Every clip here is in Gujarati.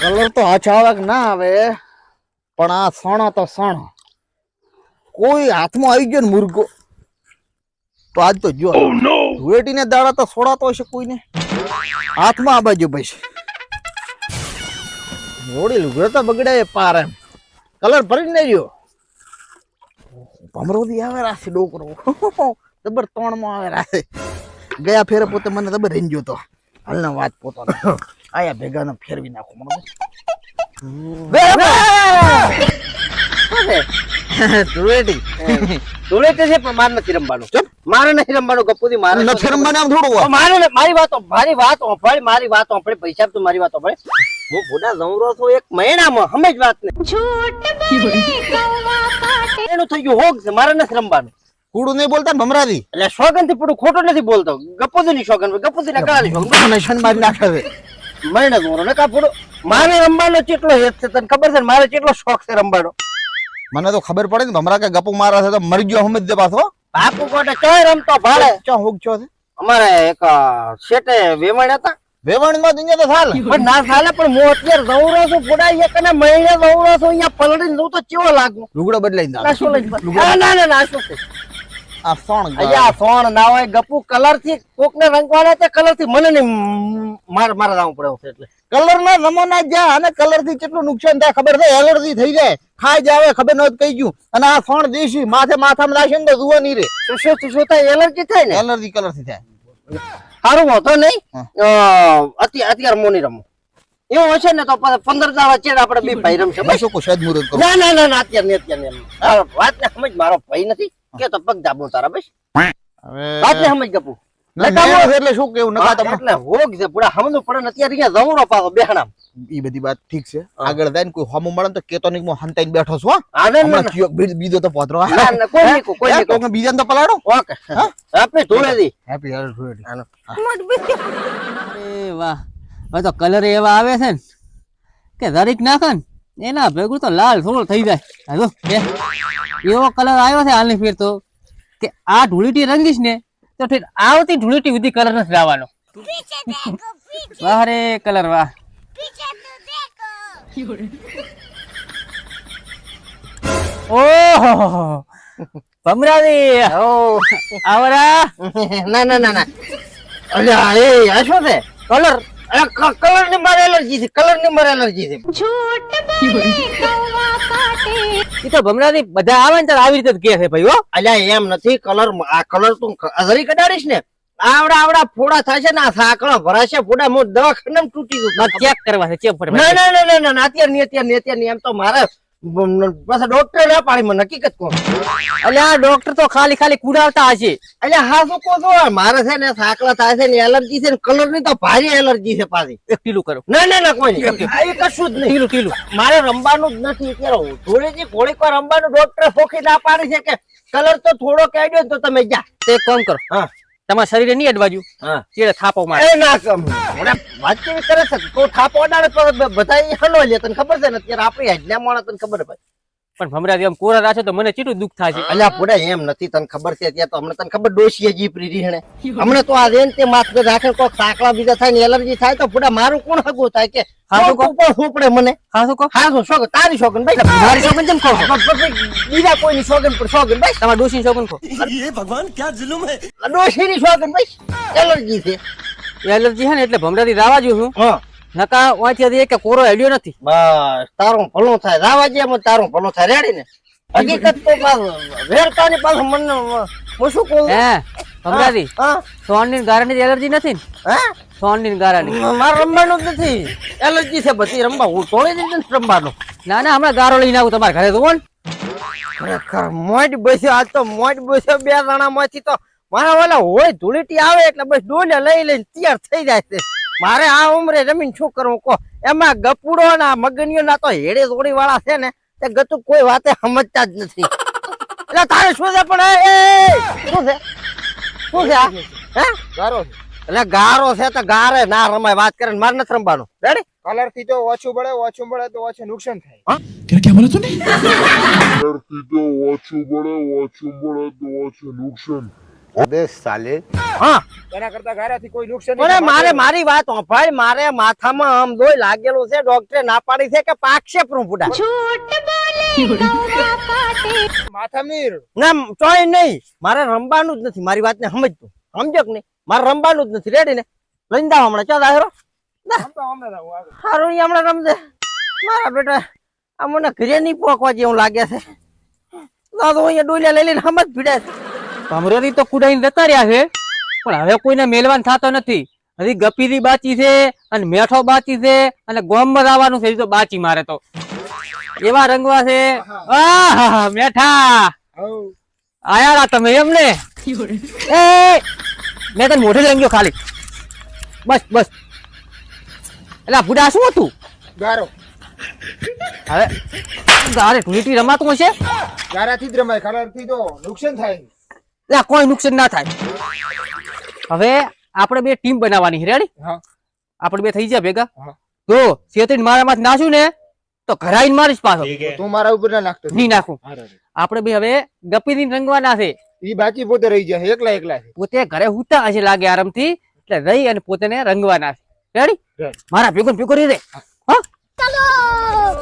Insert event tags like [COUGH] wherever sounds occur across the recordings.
કલર તો અચાવક ના આવે, પણ આ સણો તો સણો. કોઈ હાથમાં આવી ગયો ને મુર્ગો, તો આજ તો જો, ધુળેટીને દાડા તો સોડાતો હશે કોઈને. હાથમાં આ બાજુ ભાઈ મોડી લુગડો તો બગડે પાર એમ. કલર ભરી ને રહ્યો ભમરોદી આવે રાશે ડોકરો. [LAUGHS] જબર ત્રણમાં આવે રાશે. ગયા ફેરે પોતે મને જબર રહી ગયો તો. હાલના વાત પોતો [COUGHS] આયા ભેગા ને ફેરવી નાખો મને ધુળેટી. ધૂળેટી છે પણ મારે નથી રમવાનું. [LAUGHS] મારે મારે. મારે મારી મારી મારી મારી મારે કૂડું નહીં બોલતા ભમરાજી એટલે શોગનથી પૂરું ખોટું નથી બોલતો. ગપુદી ની સોગન ગપુદી ના કાળા. સોગન મને નાખે જમરો ને કા પૂરું. મારે રમવાનો કેટલો હેત છે તને ખબર છે ને મારે કેટલો શોખ છે રમવાનો? મને તો ખબર પડે ને ભમરા કે ગપુ મારા છે તો મરી ગયો સમજ દે પાછો. બાપુ કોટે ચોય રમતો ભાડે ચો હુક છો છે? અમારે એક શેટે શેઠે હતા. વેવણમાં દુનિયા તો ચાલે પણ ના ચાલે પણ હું અત્યારે દৌરો છું પુડા એક ને મહિને દৌરો છું અહીંયા પલડીને દઉં તો કેવો લાગુ? લુગડો બદલાઈ ના ના ના ના શું આ સોણ અહીંયા સોણ ના હોય ગપુ કલરથી કોક ને રંગવાના તે કલરથી મને નહીં મારે મારે રાવું પડે એટલે. કલર ના નમૂના જ્યાં અને કલરથી કેટલું નુકસાન થાય ખબર છે? એલર્જી થઈ જાય ખાઈ જાવે ખબર નહોતી કહી ગયું. અને આ સોણ દેશી માથે માથામાં લાશે ને તો જુઓ નહીં રે. શું શું શું શું થાય? એલર્જી થાય ને? એલર્જી કલરથી થાય. સારું હોતો નહીં. અત્યારે અત્યારે મોની રમો. એવું હશે ને તો પંદર દા વચ્ચે આપડે બે ભાઈ રમશે ના ના ના અત્યારે અત્યારે વાત ને સમજ મારો ભાઈ નથી. કે તો પગ દાબો તારા બસ. વાત ને હવે સમજ ગપુ. ના, નેણો છે એટલે શું કેવું? નકા તમને એટલે હોગ છે પૂરા હમનું પડે અત્યારે અહીંયા જવરો પાછો બેહણામ. ઈ બધી વાત ઠીક છે. આગળ જાય કોઈ હોમું મળે તો કેતો નહીં હું હંતાઈને બેઠો છું હો. બીજો- તો પોતરો ના, ના, કોઈ નહીં, કોઈ નહીં, કોકને બીજાને તો પલાડો ઓકે. હાલો. અરે વાહ. હવે તો કલર એવા આવે છે ને કે દરેક નાખે ને એના ભેગું તો લાલ થોડો થઈ જાય. હા જો કે એવો કલર આવ્યો છે હાલની ફેર તો કે આ ધૂળીટી રંગીશ ને તો ઠીક આવતી ધૂળીટી સુધી કલર નથી લાવવાનો. વાહ રે કલર વાહ. ઓહો ભમરાવી. ઓ આવરા. ના ના ના ના. અલ્યા એ આ શું છે? કલર કલરની મારે એલર્જી છે કલરની મારે એલર્જી છે એ તો ભમરાજી બધા આવે ને ત્યારે આવી રીતે જ કહે છે ભાઈ હો. અલ્યા એમ નથી કલર આ કલર તું અધરી કઢાડીશ ને આવડા આવડા ફોડા થશે ને આ સાંકળો ભરાશે ફોડા મોટ દવાખાને તૂટી ગયું ચેક કરવા છે ચેક ના ના ના ના ના અત્યારે નહીં અત્યારે નહીં અત્યારે નહીં એમ તો મારે પાછા ડોક્ટર ના પાડી મને હકીકત કહું. એટલે આ ડોક્ટર તો ખાલી ખાલી કુડાવતા હશે. એટલે હા શું કહો છો મારે છે ને સાંકળા થાય છે ને એલર્જી છે ને કલરની તો ભારી એલર્જી છે પાછી. એક ટીલું કરો. ના ના ના કોઈ નહીં. કશું જ નહીં. ટીલું મારે રમવાનું જ નથી અત્યારે. ઘોડીક વાર રમવાનું ડોક્ટર ફોકી ના પાડી છે કે કલર તો થોડો કાઢ્યો તો તમે જા. તો એક કામ કરો. હા. તમારા શરીરે નહીં અડવાજુ હા. થાપો મારે. એ ના કમ વાત કેવી કરે છે? તો થાપો અડાડે તો બધા હલો લે તને ખબર છે ને? અત્યારે આપણી આજ્ઞા માણસ તને ખબર છે પણ ભમરાજી આમ કોરા રાખો તો મને ચીટું દુઃખ થાય છે? અલ્યા પૂડા એમ નથી તને ખબર છે ત્યાં તો હમણાં તને ખબર ડોસીએ જી પ્રીરી હણે. હમણાં તો આ રેન તે માથે રાખે કોક સાંકળા બીજા થાય ને એલર્જી થાય તો પૂડા મારું કોણ હગું થાય કે? હા, હા તો કહો. પણ હોપડે મને. હા શું કહો? હા શું શોખ તારી શોખન ભાઈ. મારી શોખન જેમ કો બીજા કોઈ ની શોખન પર શોખન ભાઈ. તમારા ડોશી હે? ડોસી ની શોખન ભાઈ. એલર્જી છે. એલર્જી હે ને એટલે ભમરાજી રાવા જો હું હા. નકા વાંચી હતી કે કોરો હેડ્યો નથી. બસ તારું ભલું થાય. રાવા જે મને તારું ભલું થાય. રેડી ને? હકીકત તો વેરતા ની પાછું મને હું શું કહું? હે સમજાવી? હા સોનની ગારાની એલર્જી નથી હે? સોનની ગારાની મારે રમવાનું જ નથી. એલર્જી છે બધી. રમવા હું તોડી દીધું ને રમવાનું. ના ના હમણાં ગારો લઈને આવું તમારા ઘરે ને ખરેખર મોટ બેસ્યો. આજ તો મોટ બેસ્યો બે જણા માંથી તો. મારા વાલા હોય ધૂળીટી આવે એટલે બસ ડોલે લઈ લઈને તૈયાર થઈ જાય છે. મારે આ ઉંમરે જમીન શું કરવું કહો? એમાં ગપુડો ના મગનીઓ ના તો હેડે જોડી વાળા છે ને તે ગતું કોઈ વાતે સમજતા જ નથી. એટલે તારે શું છે પણ એ, એ શું છે? શું છે હે? ગારો એટલે ગારો છે તો ગારે ના રમાય વાત કરે મારે નથી રમવાનું. રેડી કલરથી તો ઓછું પડે ઓછું પડે તો ઓછું નુકસાન થાય. કલરથી તો ઓછું પડે ઓછું પડે તો ઓછું નુકસાન અબે સાલે હા. એના કરતા ગારાથી કોઈ નુકસાન અરે મારે મારી વાત ભાઈ મારે માથામાં આમ દોય લાગેલું છે ડોક્ટરે ના પાડી છે કે પાકશે પ્રુફુડા માથા મીર. ના ચોય નહીં. મારે રમવાનું જ નથી. મારી વાતને સમજતું સમજો કે નહીં? મારે રમવાનું જ નથી. રેડી ને? લઈને દાવ હમણાં. ચાલ આગળ. સારું હમણાં રમજે. મારા બેટા આ મને ઘરે નહીં પોકવા જેવું લાગે છે. દાદો અહીંયા ડોલિયા લઈ લઈને હમત ભીડ્યા છે. ભમરોરી તો કુડાઈને જતા રહ્યા છે. પણ હવે કોઈને મેલવાન થતો નથી. હજી ગપીરી બાચી છે અને મેઠો બાચી છે અને ગોમમાં આવવાનું છે તો બાચી મારે તો. એવા રંગવા છે. આહ મેઠા. આયા તમે એમ ને? એ મેં તને મોઢે રંગ્યો ખાલી. બસ બસ. એટલે આ બુડા શું હતું? ગારો. હવે ગારે ટુઈટી રમાતું હશે? ગારાથી જ રમાય ખરાબથી તો નુકસાન થાય. એટલે કોઈ નુકસાન ના થાય. હવે આપણે બે ટીમ બનાવવાની છે. રેડી આપણે બે થઈ જાય ભેગા? તો સેતીન મારા માં નાશું ને તો ઘરાઈને મારીશ પાછો. તું મારા ઉપર ના નાખતો. નહીં નાખું. આપણે બે હવે ગપીથી રંગવાના છે. એ બાકી પોતે રહી જાય એકલા એકલા પોતે ઘરે હુતા હશે લાગે આરામથી એટલે રહી અને પોતાને રંગવાના છે. રેડી મારા ભેગો ભેગો રહી રે. હા.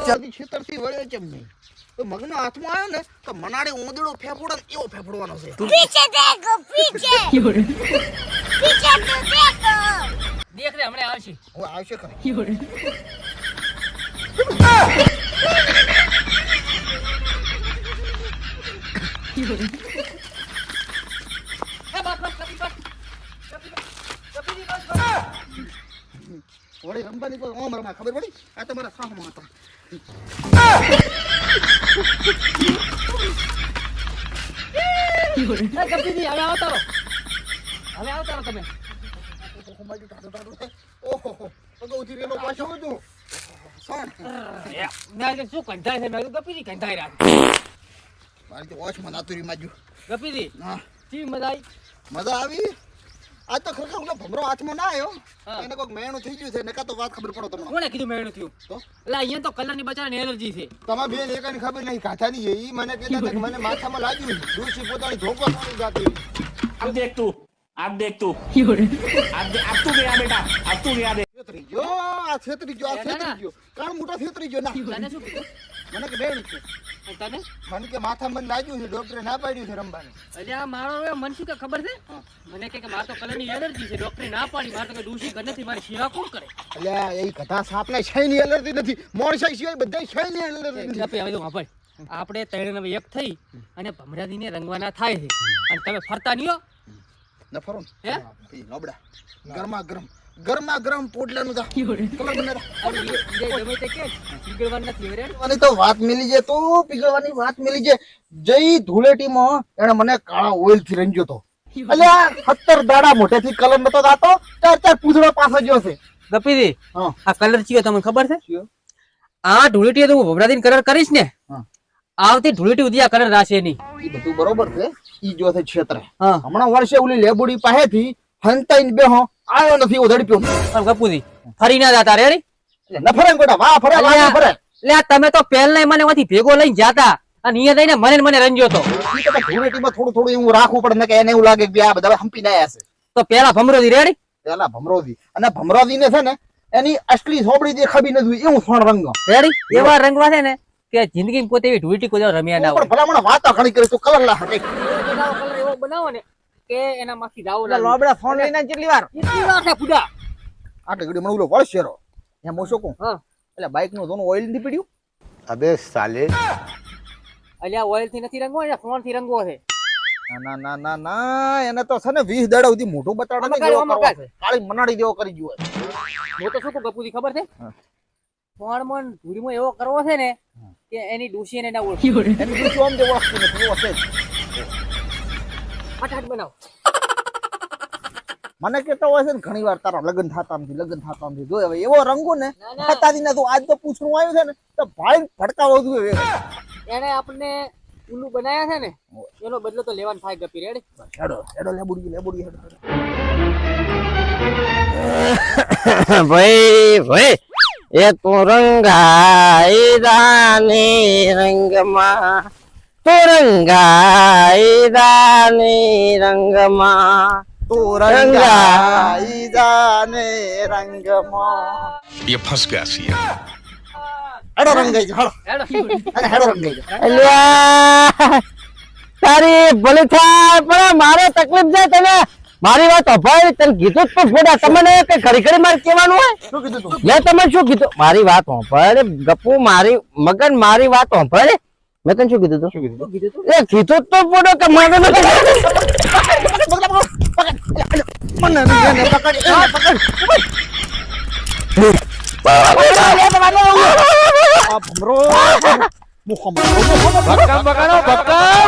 જલ્દી છેતરથી થી વળે ચમ તો મગનો હાથમાં આવ્યો ને તો મનાડે ઊંધડો ફેફડો એવો ફેફડવાનો છે. પીછે દેખો પીછે. [LAUGHS] પીછે તો દેખો. દેખ રે હમણે આવશે. ઓ આવશે ખરી. ખબર પડી? આ તમારા સાહમાં હતા. [LAUGHS] ગપીજી હવે આવતા રહો હવે આવતા રહો તમે. ઓહો અગાઉથી રેલો પાછો હતું મેં શું કંટાળ છે મેં ગપીજી કંટાળ રહ્યા મારી તો વોચમાં નાતુરીમાં જ ગપીજી હા. ચી મજા આવી મજા આવી? આ તો ખરેખર ઓલો ભમરો હાથમાં ના આવ્યો. એને કોઈક મેણું થઈ ગયું છે નકા તો વાત ખબર પડો તમને. કોણે કીધું મેણું થયું? તો? એટલે અહીંયા તો કલરની બચારાની એલર્જી છે. તમે બે એકાની ખબર નહીં ખાતાની છે. ઈ મને કહેતા કે મને માથામાં લાગ્યું દૂરથી પોતાની ધોકો થોડી ગાતી આપ દેખ તું. આપ દેખ તું. આપ તું ગયા બેટા. આપ તું ગયા છેતરી ગયો આ છેતરી ગયો આ છેતરી ગયો કાણ મોટો છેતરી ગયો ના મને કે બેન છે તને મને કે માથામાં લાગ્યું છે ડોક્ટરે ના પાડ્યું છે રમવાનું એટલે આ મારો મન શું કે ખબર છે? મને કે મારે તો કલરની એલર્જી છે ડોક્ટરે ના પાડી મારે તો દૂષી ઘર નથી મારી શિવા કોણ કરે? એટલે એ કથા સાપને છઈની એલર્જી નથી? મોણસાઈ સિવાય બધા ની એલર્જી નથી? હવે તો વાપર. આપણે ત્રણ હવે એક થઈ અને ભમરાદીને રંગવાના થાય છે. અને તમે ફરતા નહીં ન ફરો હે? નબળા ગરમા ગરમ. ગરમા ગરમ પોટલાનું એ ગમે તે વાત મિલી છે તો પીગળવાની વાત મિલી છે જઈ ધૂળેટીમાં એને મને કાળા ઓઇલથી રંજ્યો તો. એટલે સત્તર દાડા મોઢેથી કલર નતો દાતો ચાર ચાર પૂછડો પાછો ગયો છે. ગપીજી આ કલર ચિયો તમને ખબર છે? આ ધૂળેટી તો હું ભમરાદીને કલર કરીશ ને આવતી ધૂળેટી ઉધી આ કલર રાશે નહીં. ઈ બધું બરોબર છે. ઈ જો છે હમણાં વર્ષે ઓલી લેબુડી પાસેથી ફંતાઈને બેહો. આવ્યો નથી એવો ઝડપ્યો પણ ગપુજી ફરી ના જાતા રેડી એટલે ન ફરે ને ગોટા વાહ ફરે ના ફરે. આ તમે તો પહેલા મને માંથી ભેગો લઈને જાતા અને અહીંયા થઈને મને મને રંજ્યો તો. ઈ તો ધૂળેટીમાં થોડું થોડું એવું રાખવું પડે ને કે એને એવું લાગે કે આ બધા હંપી ના હશે તો પેલા ભમરોજી રેડી પેલા ભમરોજી અને ભમરોજી ને છે ને એની અસલી સોબડી દેખાવી નથી એવું સોણ રંગ. રેડી એવા. રંગવા છે ને કે જિંદગી પોતે એવી ઢૂંઢી કોઈ રમ્યા ના પણ ભલામણ વાતો ઘણી કરી તું કલર લા હટે બનાવો ને કે એના માંથી દાવો લોબડા ફોન લઈને કેટલી વાર? કેટલી વાર છે ફુડા આટલે ગડી મને ઓલો વળશેરો એમ ઓછો કહું. હા. એટલે બાઇકનું ધોનું ઓઇલ નથી પડ્યું? અબે સાલે. એટલે આ ઓઇલથી નથી રંગવો ને ફોનથી રંગવો છે. ના ના ના ના એને તો છે ને 20 દાડા સુધી મોઢું બતાડો ને જેવો કરવો. કાળી મનાડી જેવો કરી ગયો હું તો શું કહું ગપુજી ખબર છે. ફોન મન ધૂળીમાં એવો કરવો છે ને કે એની ડૂસી એને ના ઓળખી. એની બીજું આમ જેવો વસ્તુ નથી એવો છે જ. ફટાફટ બનાવો. [LAUGHS] મને કેતો હોય છે ને ઘણી વાર તારા લગ્ન થતા નથી લગ્ન થતા નથી. જો હવે એવો રંગો ને ના, ના. તું આજ તો પૂછવું આવ્યું છે ને તો ભાઈ ભડકાવો જોઈએ. એને આપણને ઉલ્લુ બનાયા છે ને એનો બદલો તો લેવાનું થાય ગપી રેડી હેડો હેડો લેબુડી લેબુડી હેડો હેડો. [LAUGHS] ભાઈ ભાઈ એ તું રંગાઈ રાની રંગમાં. તોરંગાઈ જાને રંગમાં તારી ભલે થાય પણ મારે તકલીફ છે તને મારી વાત અભાવી તને કીધું પણ ફોડા તમને કઈ ખરી ખરી મારે કહેવાનું હોય શું મેં તમને શું કીધું મારી વાત હોંભળે ગપુ મારી મગન મારી વાત હોંભળે મેં તને શું કીધું તું? એ કીધું તો પડો કે મને એને પકડ પકડ.